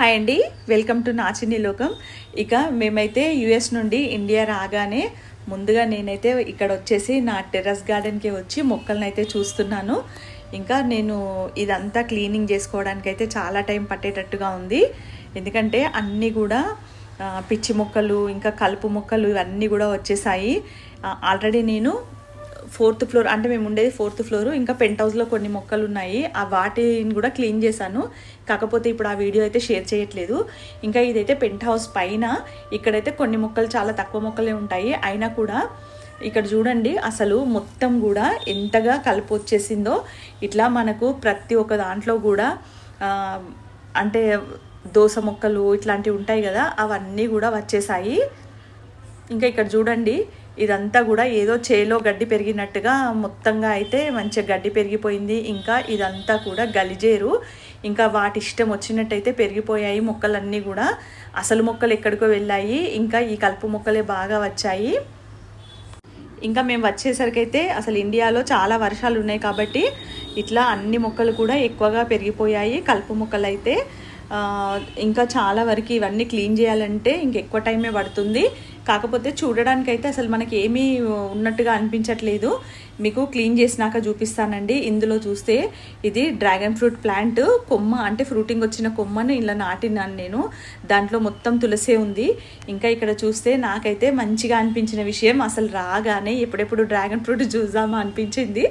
Hi అండి. Welcome to నాచిని లోకం. ఇక మేమైతే యుఎస్ నుండి ఇండియా రాగానే ముందుగా నేనైతే ఇక్కడ వచ్చేసి నా టెర్రస్ గార్డెన్కి వచ్చి మొక్కలను అయితే చూస్తున్నాను. ఇంకా నేను ఇదంతా క్లీనింగ్ చేసుకోవడానికి అయితే చాలా టైం పట్టేటట్టుగా ఉంది. ఎందుకంటే అన్నీ కూడా పిచ్చి మొక్కలు ఇంకా కలుపు మొక్కలు ఇవన్నీ కూడా వచ్చేసాయి. ఆల్రెడీ నేను ఫోర్త్ ఫ్లోర్ అంటే మేము ఉండేది ఫోర్త్ ఫ్లోర్. ఇంకా పెంట్ హౌస్లో కొన్ని మొక్కలు ఉన్నాయి. ఆ వాటిని కూడా క్లీన్ చేశాను. కాకపోతే ఇప్పుడు ఆ వీడియో అయితే షేర్ చేయట్లేదు. ఇంకా ఇదైతే పెంట్ హౌస్ పైన ఇక్కడైతే కొన్ని మొక్కలు చాలా తక్కువ మొక్కలే ఉంటాయి. అయినా కూడా ఇక్కడ చూడండి అసలు మొత్తం కూడా ఎంతగా కలుపు వచ్చేసిందో. ఇట్లా మనకు ప్రతి ఒక్క దాంట్లో కూడా అంటే దోస మొక్కలు ఇట్లాంటివి ఉంటాయి కదా అవన్నీ కూడా వచ్చేసాయి. ఇంకా ఇక్కడ చూడండి ఇదంతా కూడా ఏదో చేలో గడ్డి పెరిగినట్టుగా మొత్తంగా అయితే మంచిగా గడ్డి పెరిగిపోయింది. ఇంకా ఇదంతా కూడా గలిజేరు. ఇంకా వాటి ఇష్టం వచ్చినట్టయితే పెరిగిపోయాయి మొక్కలన్నీ కూడా. అసలు మొక్కలు ఎక్కడికో వెళ్ళాయి. ఇంకా ఈ కలుపు మొక్కలే బాగా వచ్చాయి. ఇంకా మేము వచ్చేసరికి అయితే అసలు ఇండియాలో చాలా వర్షాలు ఉన్నాయి కాబట్టి ఇట్లా అన్ని మొక్కలు కూడా ఎక్కువగా పెరిగిపోయాయి కలుపు మొక్కలు అయితే ఇంకా చాలా వరకు ఇవన్నీ క్లీన్ చేయాలంటే ఇంకెక్కువ టైమే పడుతుంది. కాకపోతే చూడడానికి అయితే అసలు మనకి ఏమీ ఉన్నట్టుగా అనిపించట్లేదు. మీకు క్లీన్ చేసినాక చూపిస్తానండి. ఇందులో చూస్తే ఇది డ్రాగన్ ఫ్రూట్ ప్లాంట్. కొమ్మ అంటే ఫ్రూటింగ్ వచ్చిన కొమ్మను ఇలా నాటినాను నేను. దాంట్లో మొత్తం తులసే ఉంది. ఇంకా ఇక్కడ చూస్తే నాకైతే మంచిగా అనిపించిన విషయం అసలు రాగానే ఎప్పుడెప్పుడు డ్రాగన్ ఫ్రూట్ చూద్దామా అనిపించింది.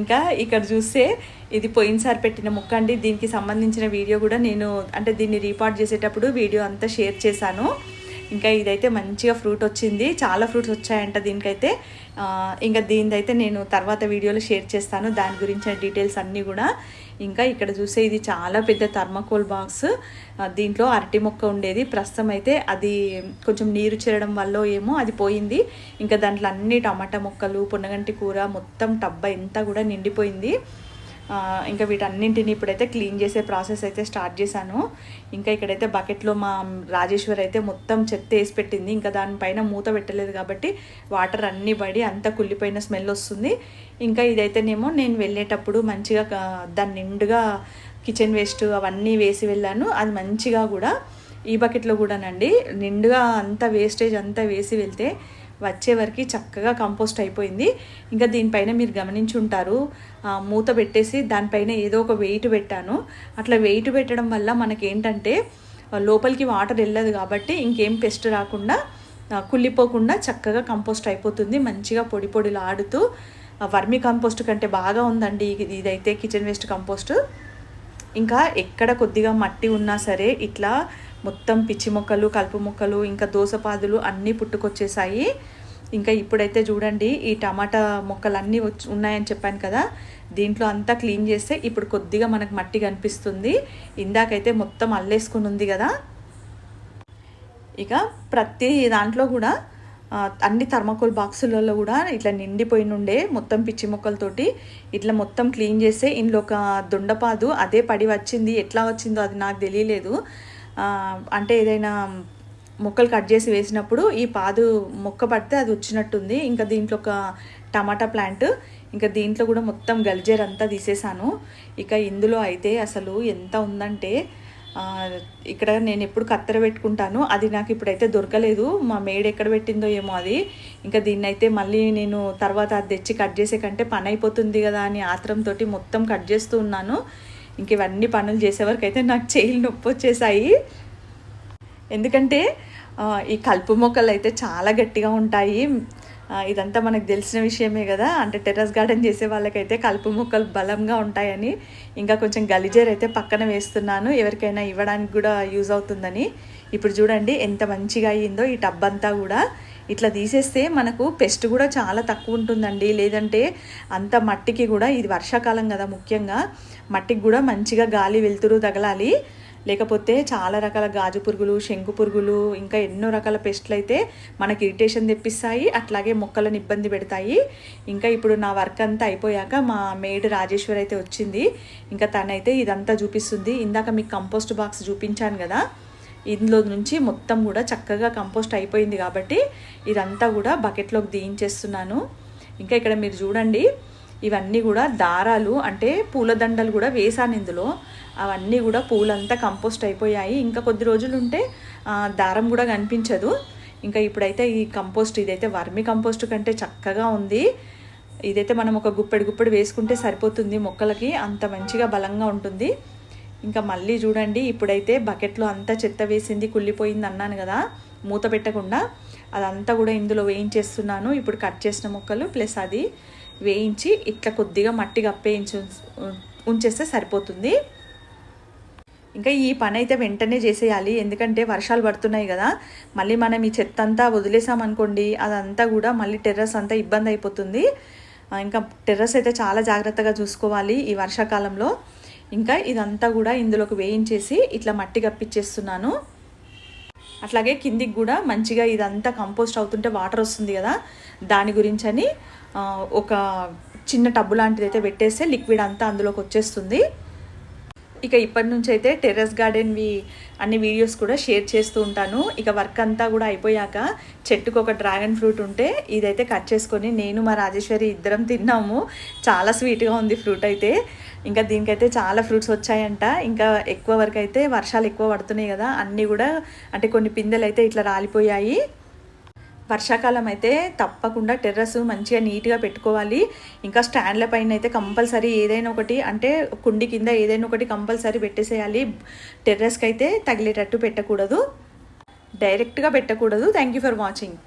ఇంకా ఇక్కడ చూస్తే ఇది పోయినసారి పెట్టిన మొక్క అండి. దీనికి సంబంధించిన వీడియో కూడా నేను అంటే దీన్ని రీపార్ట్ చేసేటప్పుడు వీడియో అంతా షేర్ చేశాను. ఇంకా ఇదైతే మంచిగా ఫ్రూట్ వచ్చింది. చాలా ఫ్రూట్స్ వచ్చాయంట దీనికైతే. ఇంకా దీనిదైతే నేను తర్వాత వీడియోలో షేర్ చేస్తాను. దాని గురించిన డీటెయిల్స్ అన్నీ కూడా. ఇంకా ఇక్కడ చూసే ఇది చాలా పెద్ద థర్మకోల్ బాక్స్. దీంట్లో అరటి మొక్క ఉండేది. ప్రస్తుతం అయితే అది కొంచెం నీరు చేరడం వల్ల ఏమో అది పోయింది. ఇంకా దాంట్లో అన్ని టమాటా మొక్కలు పున్నగంటి కూర మొత్తం టబ్బ ఎంత కూడా నిండిపోయింది. ఇంకా వీటన్నింటిని ఇప్పుడైతే క్లీన్ చేసే ప్రాసెస్ అయితే స్టార్ట్ చేశాను. ఇంకా ఇక్కడైతే బకెట్లో మా రాజేశ్వర్ అయితే మొత్తం చెత్త వేసి పెట్టింది. ఇంకా దానిపైన మూత పెట్టలేదు కాబట్టి వాటర్ అన్నీ పడి అంతా కుళ్ళిపోయిన స్మెల్ వస్తుంది. ఇంకా ఇదైతేనేమో నేను వెళ్ళేటప్పుడు మంచిగా దాన్ని నిండుగా కిచెన్ వేస్ట్ అవన్నీ వేసి వెళ్ళాను. అది మంచిగా కూడా ఈ బకెట్లో కూడానండి. నిండుగా అంతా వేస్టేజ్ అంతా వేసి వెళ్తే వచ్చే వరకు చక్కగా కంపోస్ట్ అయిపోయింది. ఇంకా దీనిపైన మీరు గమనించి ఉంటారు. మూత పెట్టేసి దానిపైన ఏదో ఒక వెయిట్ పెట్టాను. అట్లా వెయిట్ పెట్టడం వల్ల మనకి ఏంటంటే లోపలికి వాటర్ వెళ్ళదు కాబట్టి ఇంకేం పెస్ట్ రాకుండా కుళ్ళిపోకుండా చక్కగా కంపోస్ట్ అయిపోతుంది. మంచిగా పొడి పొడిలు ఆడుతూ వర్మి కంపోస్ట్ కంటే బాగా ఉందండి ఇది- ఇదైతే కిచెన్ వేస్ట్ కంపోస్ట్. ఇంకా ఎక్కడ కొద్దిగా మట్టి ఉన్నా సరే ఇట్లా మొత్తం పిచ్చి మొక్కలు కలుపు మొక్కలు ఇంకా దోసపాదులు అన్నీ పుట్టుకొచ్చేసాయి. ఇంకా ఇప్పుడైతే చూడండి ఈ టమాటా మొక్కలు అన్నీ వచ్చి ఉన్నాయని చెప్పాను కదా దీంట్లో అంతా క్లీన్ చేస్తే ఇప్పుడు కొద్దిగా మనకు మట్టి కనిపిస్తుంది. ఇందాకైతే మొత్తం అల్లేసుకుని ఉంది కదా. ఇక ప్రతి దాంట్లో కూడా అన్ని థర్మాకోల్ బాక్సులలో కూడా ఇట్లా నిండిపోయి నుండే మొత్తం పిచ్చి మొక్కలతోటి. ఇట్లా మొత్తం క్లీన్ చేస్తే ఇందులో ఒక దొండపాదు అదే పడి వచ్చింది ఎట్లా వచ్చిందో అది నాకు తెలియలేదు. అంటే ఏదైనా ముక్కలు కట్ చేసి వేసినప్పుడు ఈ పాదు మొక్క పడితే అది వచ్చినట్టుంది. ఇంకా దీంట్లో ఒక టమాటా ప్లాంట్ ఇంకా దీంట్లో కూడా మొత్తం గలిజేర్ అంతా తీసేసాను. ఇక ఇందులో అయితే అసలు ఎంత ఉందంటే ఇక్కడ నేను ఎప్పుడు కత్తెర పెట్టుకుంటాను. అది నాకు ఇప్పుడైతే దొరకలేదు. మా మేడ్ ఎక్కడ పెట్టిందో ఏమో అది. ఇంకా దీన్ని అయితే మళ్ళీ నేను తర్వాత అది తెచ్చి కట్ చేసే కంటే పని అయిపోతుంది కదా అని ఆత్రంతో మొత్తం కట్ చేస్తూ ఉన్నాను. ఇంక ఇవన్నీ పనులు చేసే అయితే నాకు చేయిలు నొప్పి వచ్చేసాయి. ఎందుకంటే ఈ కలుపు మొక్కలు అయితే చాలా గట్టిగా ఉంటాయి. ఇదంతా మనకు తెలిసిన విషయమే కదా. అంటే టెర్రస్ గార్డెన్ చేసే వాళ్ళకైతే కలుపు మొక్కలు బలంగా ఉంటాయని ఇంకా కొంచెం గలిజేర్ అయితే పక్కన వేస్తున్నాను. ఎవరికైనా ఇవ్వడానికి కూడా యూజ్ అవుతుందని. ఇప్పుడు చూడండి ఎంత మంచిగా అయ్యిందో ఈ టబ్ అంతా కూడా. ఇట్లా తీసేస్తే మనకు పెస్ట్ కూడా చాలా తక్కువ ఉంటుందండి. లేదంటే అంత మట్టికి కూడా ఇది వర్షాకాలం కదా ముఖ్యంగా మట్టికి కూడా మంచిగా గాలి వెలుతురు తగలాలి. లేకపోతే చాలా రకాల గాజు పురుగులు శంకు పురుగులు ఇంకా ఎన్నో రకాల పెస్ట్లు అయితే మనకి ఇరిటేషన్ తెప్పిస్తాయి. అట్లాగే మొక్కలను ఇబ్బంది పెడతాయి. ఇంకా ఇప్పుడు నా వర్క్ అంతా అయిపోయాక మా మేడ్ రాజేశ్వర్ అయితే వచ్చింది. ఇంకా తనైతే ఇదంతా చూపిస్తుంది. ఇందాక మీకు కంపోస్ట్ బాక్స్ చూపించాను కదా. ఇందులో నుంచి మొత్తం కూడా చక్కగా కంపోస్ట్ అయిపోయింది కాబట్టి ఇదంతా కూడా బకెట్లోకి దించేస్తున్నాను. ఇంకా ఇక్కడ మీరు చూడండి ఇవన్నీ కూడా దారాలు అంటే పూలదండలు కూడా వేసాను ఇందులో. అవన్నీ కూడా పూలంతా కంపోస్ట్ అయిపోయాయి. ఇంకా కొద్ది రోజులు ఉంటే దారం కూడా కనిపించదు. ఇంకా ఇప్పుడైతే ఈ కంపోస్ట్ ఇదైతే వర్మి కంపోస్ట్ కంటే చక్కగా ఉంది. ఇదైతే మనం ఒక గుప్పెడు గుప్పెడు వేసుకుంటే సరిపోతుంది మొక్కలకి అంత మంచిగా బలంగా ఉంటుంది. ఇంకా మళ్ళీ చూడండి ఇప్పుడైతే బకెట్లో అంతా చెత్త వేసింది కుళ్ళిపోయింది అన్నాను కదా మూత పెట్టకుండా. అదంతా కూడా ఇందులో వేయించేస్తున్నాను. ఇప్పుడు కట్ చేసిన మొక్కలు ప్లస్ అది వేయించి ఇట్లా కొద్దిగా మట్టి కప్పేయించి ఉంచేస్తే సరిపోతుంది. ఇంకా ఈ పని అయితే వెంటనే చేసేయాలి ఎందుకంటే వర్షాలు పడుతున్నాయి కదా. మళ్ళీ మనం ఈ చెత్త అంతా వదిలేసామనుకోండి అదంతా కూడా మళ్ళీ టెర్రస్ అంతా ఇబ్బంది అయిపోతుంది. ఇంకా టెర్రస్ అయితే చాలా జాగ్రత్తగా చూసుకోవాలి ఈ వర్షాకాలంలో. ఇంకా ఇదంతా కూడా ఇందులోకి వేయించేసి ఇట్లా మట్టి కప్పిచ్చేస్తున్నాను. అట్లాగే కిందికి కూడా మంచిగా ఇదంతా కంపోస్ట్ అవుతుంటే వాటర్ వస్తుంది కదా దాని గురించి అని ఒక చిన్న టబ్బు లాంటిది అయితే పెట్టేస్తే లిక్విడ్ అంతా అందులోకి వచ్చేస్తుంది. ఇక ఇప్పటి నుంచి అయితే టెర్రస్ గార్డెన్వి అన్ని వీడియోస్ కూడా షేర్ చేస్తూ ఉంటాను. ఇక వర్క్ అంతా కూడా అయిపోయాక చెట్టుకు ఒక డ్రాగన్ ఫ్రూట్ ఉంటే ఇదైతే కట్ చేసుకొని నేను మా రాజేశ్వరి ఇద్దరం తిన్నాము. చాలా స్వీట్గా ఉంది ఫ్రూట్ అయితే. ఇంకా దీనికైతే చాలా ఫ్రూట్స్ వచ్చాయంట. ఇంకా ఎక్కువ వరకు అయితే వర్షాలు ఎక్కువ పడుతున్నాయి కదా అన్నీ కూడా అంటే కొన్ని పిందెలు అయితే ఇట్లా రాలిపోయాయి. వర్షాకాలం అయితే తప్పకుండా టెర్రస్ మంచిగా నీట్గా పెట్టుకోవాలి. ఇంకా స్టాండ్ల పైన అయితే కంపల్సరీ ఏదైనా ఒకటి అంటే కుండి కింద ఏదైనా ఒకటి కంపల్సరీ పెట్టేసేయాలి. టెర్రస్కి అయితే తగిలేటట్టు పెట్టకూడదు. డైరెక్ట్గా పెట్టకూడదు. Thank you for watching.